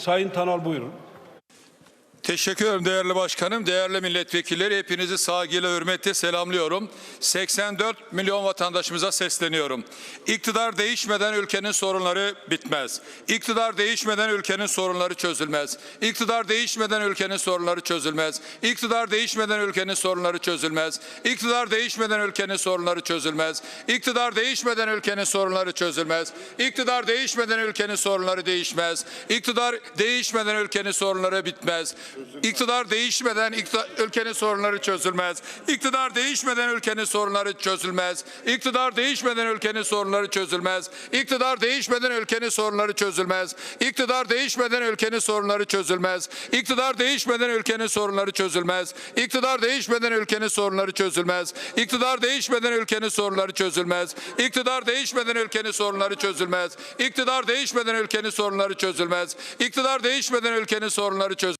Sayın Tanal buyurun. Teşekkür ederim değerli başkanım, değerli milletvekilleri. Hepinizi saygıyla, hürmetle selamlıyorum. 84 milyon vatandaşımıza sesleniyorum. İktidar değişmeden ülkenin sorunları bitmez. İktidar değişmeden ülkenin sorunları çözülmez. İktidar değişmeden ülkenin sorunları çözülmez. İktidar değişmeden ülkenin sorunları çözülmez. İktidar değişmeden ülkenin sorunları çözülmez. İktidar değişmeden ülkenin sorunları çözülmez. İktidar değişmeden ülkenin sorunları değişmez. İktidar değişmeden ülkenin sorunları bitmez. İktidar değişmeden ülkenin sorunları çözülmez. İktidar değişmeden ülkenin sorunları çözülmez. İktidar değişmeden ülkenin sorunları çözülmez. İktidar değişmeden ülkenin sorunları çözülmez. İktidar değişmeden ülkenin sorunları çözülmez. İktidar değişmeden ülkenin sorunları çözülmez. İktidar değişmeden ülkenin sorunları çözülmez. İktidar değişmeden ülkenin sorunları çözülmez. İktidar değişmeden ülkenin sorunları çözülmez. İktidar değişmeden ülkenin sorunları çözülmez. İktidar değişmeden ülkenin sorunları çözülmez.